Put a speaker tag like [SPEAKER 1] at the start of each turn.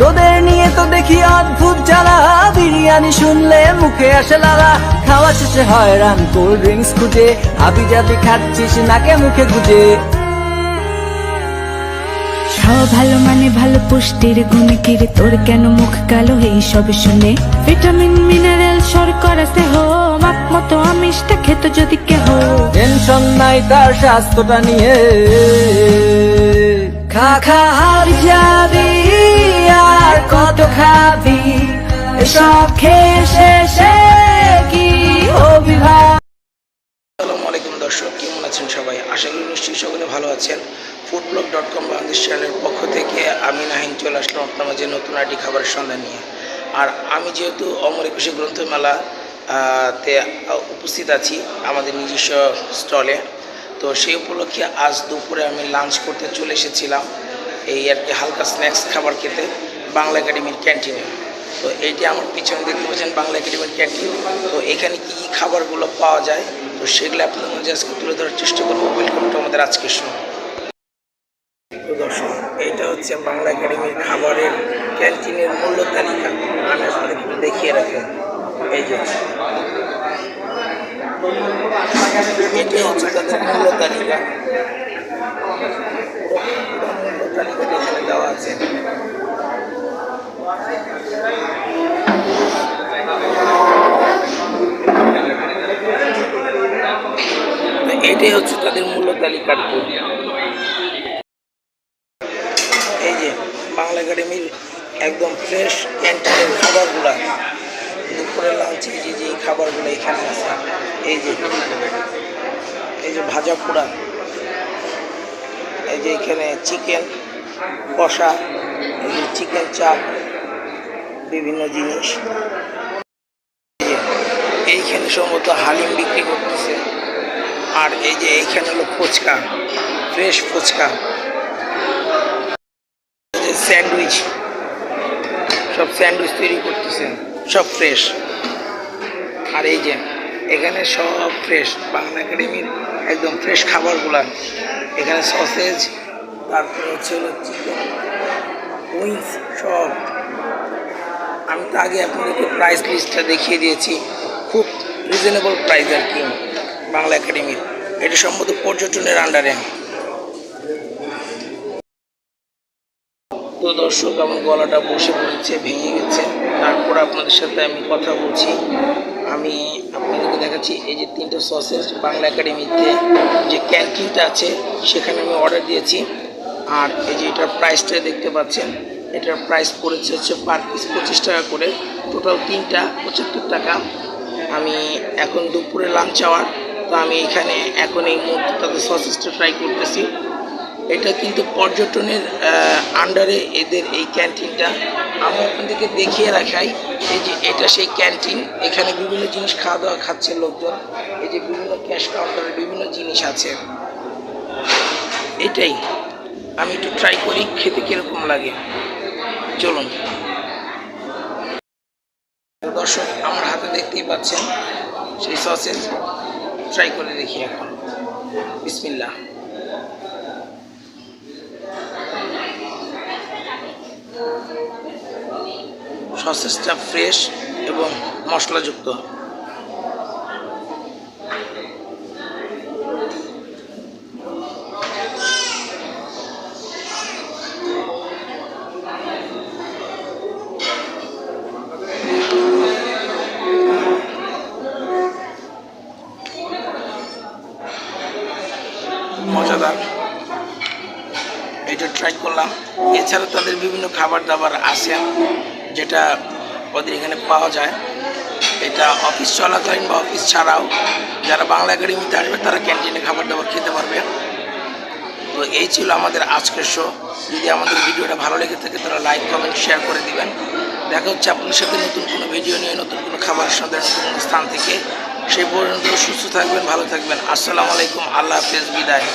[SPEAKER 1] তোদের নিয়ে তো দেখি অদ্ভুত জ্বালা। বিরিয়ানি শুনলে মুখে আসে লালা। খাওয়া শেষে হয় রান কোল্ড ড্রিঙ্কস খুঁজে। হাবি জাবি খাচ্ছিস নাকে মুখে গুজে।
[SPEAKER 2] খাওয়া ভালো মানে ভালো পুষ্টির গুণে কিরে? তোর কেন মুখ কালো? এই সব শুনে ভিটামিন মিনারেল শর্করা দেহ মাপ মতো আমিষটা খেত যদি কেহ।
[SPEAKER 1] টেনশন নাই তার স্বাস্থ্যটা নিয়ে। খা খা হার যাবি এসব খেয়ে কি
[SPEAKER 3] আসসালামু আলাইকুম দর্শক, কেমন আছেন সবাই? আশা করি নিশ্চয়ই সকলে ভালো আছেন। ফুড ডট কম বাংলাদেশ চ্যানেলের পক্ষ থেকে আমি নাহিন চলে আসলাম আপনার মাঝে নতুন আইটি খাবারের সন্ধান নিয়ে। আর আমি যেহেতু অমর একুশে গ্রন্থমেলা তে উপস্থিত আছি আমাদের নিজস্ব স্টলে, তো সেই উপলক্ষে আজ দুপুরে আমি লাঞ্চ করতে চলে এসেছিলাম এই আর কি হালকা স্ন্যাক্স খাবার খেতে বাংলা একাডেমির ক্যান্টিনে তো এইটি আমার পিছনে দেখতে পাচ্ছেন বাংলা একাডেমির ক্যান্টিন। তো এখানে কী কী খাবারগুলো পাওয়া যায়? তো সেগুলো আপনাদের মধ্যে আজকে তুলে ধরার চেষ্টা করব। ওয়েলকাম টু আমাদের আজকের শো দর্শক এইটা হচ্ছে বাংলা একাডেমির খাবারের ক্যান্টিনের মূল্য তালিকা। আমি আপনাদের একটু দেখিয়ে রাখেন এই যে এটাই হচ্ছে তাদের মূল্য তালিকা। মূল্য তালিকাটা এখানে দেওয়া আছে। এটাই হচ্ছে তাদের মূল্য তালিকার এই যে বাংলা একাডেমির একদম ফ্রেশ ক্যান্টিনের খাবারগুলা। দুপুরের লাঞ্চে যে যে খাবারগুলো এখানে আছে। এই যে এই যে ভাজা পোড়া। এই যে এখানে চিকেন কষা, এই যে চিকেন চাপ বিভিন্ন জিনিস। এইখানে সম্ভবত হালিম বিক্রি করতেছে। আর এই যে এইখানে হলো ফুচকা ফ্রেশ ফুচকা। স্যান্ডউইচ, সব স্যান্ডউইচ তৈরি করতেছে, সব ফ্রেশ আর এই যে এখানে সব ফ্রেশ বাংলা একাডেমির একদম ফ্রেশ খাবারগুলা। এখানে সসেজ তারপরে হচ্ছে হলো চিকেন উইংস সব। আমি তো আগে আপনাদেরকে প্রাইস লিস্টটা দেখিয়ে দিয়েছি, খুব রিজনেবল প্রাইস আর কি। বাংলা একাডেমির এটা সম্ভবত পর্যটনের আন্ডারে। তো দর্শক, আমার গলাটা বসে পড়েছে, ভেঙে গেছে। তারপর আপনাদের সাথে আমি কথা বলছি। আমি আপনাদেরকে দেখাচ্ছি এই যে তিনটা সসেস বাংলা একাডেমিতে যে ক্যান্টিনটা আছে, সেখানে আমি অর্ডার দিয়েছি। আর এই যে এটার প্রাইসটা দেখতে পাচ্ছেন, এটার প্রাইস পড়েছে হচ্ছে পার পিস পঁচিশ টাকা করে। টোটাল তিনটা পঁচাত্তর টাকা। আমি এখন দুপুরে লাঞ্চ আওয়ার তো আমি এখানে এখন এই মুহূর্তে তাদের সসেসটা ট্রাই করতেছি। এটা কিন্তু পর্যটনের আন্ডারে এদের এই ক্যান্টিনটা। আমি আপনাদেরকে দেখিয়ে রাখাই, এই যে এটা সেই ক্যান্টিন। এখানে বিভিন্ন জিনিস খাওয়া দাওয়া খাচ্ছে লোকজন। এই যে বিভিন্ন ক্যাশ কাউন্টারে বিভিন্ন জিনিস আছে। এটাই। আমি একটু ট্রাই করি, খেতে কীরকম লাগে। চলুন। দর্শক, আমার হাতে দেখতেই পাচ্ছেন, সেই সসেজ ট্রাই করে দেখি এখন। বিসমিল্লা সসেসটা ফ্রেশ এবং মশলাযুক্ত। এটা করলাম। এছাড়া তাদের বিভিন্ন খাবার দাবার আছে, যেটা ওদের এখানে পাওয়া যায়। এটা অফিস চলাকালীন বা অফিস ছাড়াও যারা বাংলা একাডেমিতে আসবে, তারা ক্যান্টিনে খাবার দাবার খেতে পারবে। তো এই ছিল আমাদের আজকের শো যদি আমাদের ভিডিওটা ভালো লেগে থাকে তারা লাইক কমেন্ট শেয়ার করে দিবেন। দেখা হচ্ছে আপনাদের সাথে নতুন কোনো ভিডিও নিয়ে, নতুন কোনো খাবারের সন্ধান নতুন কোনো স্থান থেকে। সেই পর্যন্ত সুস্থ থাকবেন, ভালো থাকবেন। আসসালামু আলাইকুম, আল্লাহ হাফেজ, বিদায়।